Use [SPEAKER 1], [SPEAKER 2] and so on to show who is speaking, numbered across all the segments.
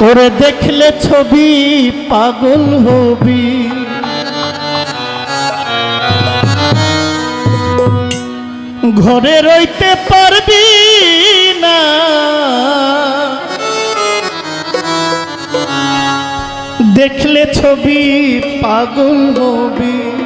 [SPEAKER 1] ওরে দেখলে ছবি পাগল হবি। ঘরে রইতে পারবি না। দেখলে ছবি পাগল হবি।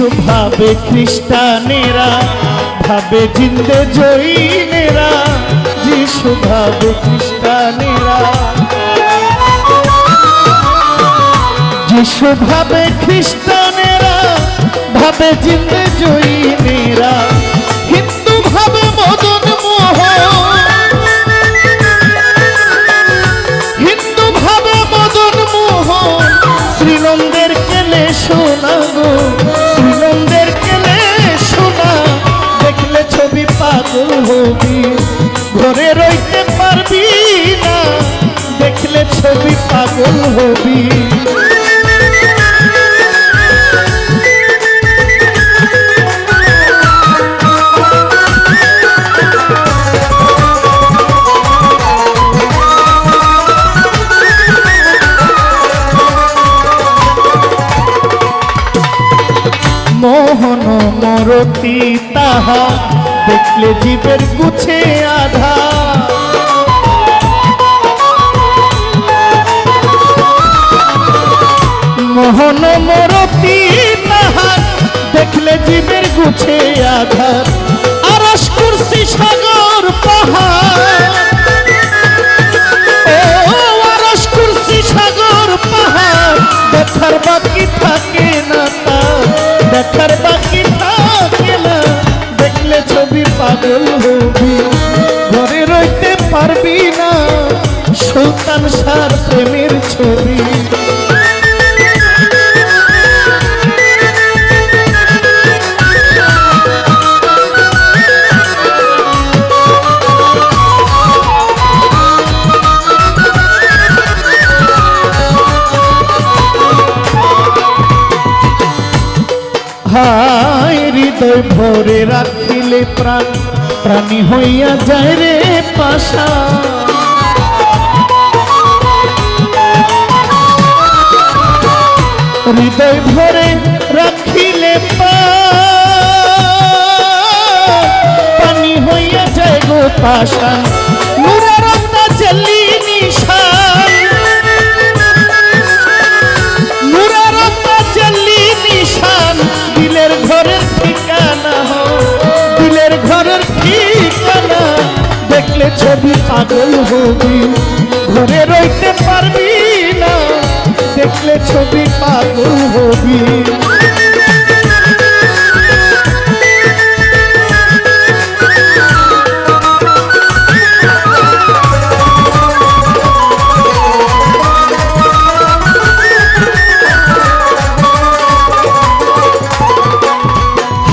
[SPEAKER 1] যিশু ভাবে খ্রিস্টানেরা, ভাবে জিন্দে জৈনেরা, যিশু ভাবে খ্রিস্টানেরা। যিশু ভাবে খ্রিস্টানেরা, ভাবে জিন্দে জৈনেরা। হিন্দু ভাবে মদন মোহন হিন্দু ভাবে মদন মোহন শ্রীনন্দের কেলে শোনা ছবি ঘরে রইতে পারবি না দেখলে ছবি পাগল হবি। মোহন মরতি তাহা দেখলে জীবের গুছে আধা মোহন মরতি তাহার, দেখলে জীবের গুছে আধার। আরস কুরসি সাগর পাহাড়। ঘরে রইতে পারবি না সুলতান সার প্রেমের ছবি। হায় হৃদয় ভরে রাখিলে প্রাণ। প্রাণী হইয়া যায় রে পাশা। হৃদয় ভরে রাখিলে পানি হইয়া যায় গো পাশা। দেখলে ছবি পাগল হবি ঘুরে রইতে পারবি না দেখলে ছবি পাগল হবি।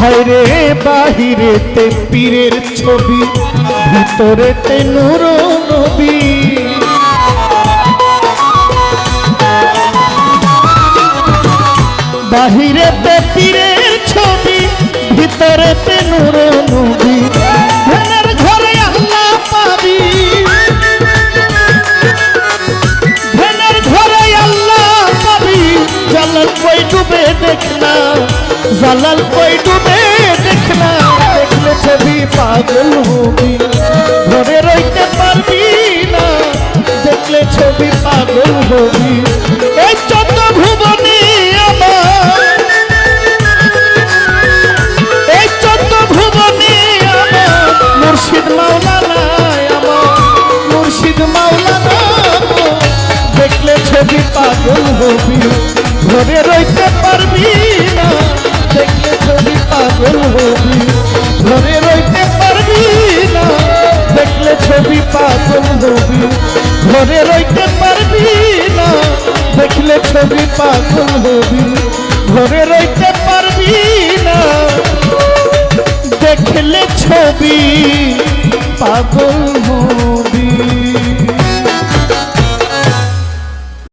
[SPEAKER 1] বাইরে বাহিরে তে পীরের ছবি ভিতরে তে নূর নবী। বাহিরে তে পীরের ছবি ভিতরে তে নূর নবী। ঘরে আল্লাহ পাবি। ঘরে আল্লাহ পাবি। জল কই ডুবে দেখনা জালাল কই ডুবে দেখলাম, দেখলে ছবি পাগল হবি। ঘরে রইতে পারবি না, দেখলে ছবি পাগল হবি। এই চন্দ্র ভুবনে আমার এই চন্দ্র ভুবনে আমার, মুর্শিদ মাওলানা আমার, দেখলে ছবি পাগল হবি। ঘরে রইতে পারবি ঘরে রইতে পারবি না দেখলে ছবি পাগল হবি ঘরে রইতে পারবি না দেখলে ছবি পাগল হবি ঘরে রইতে পারবি না দেখলে ছবি পাগল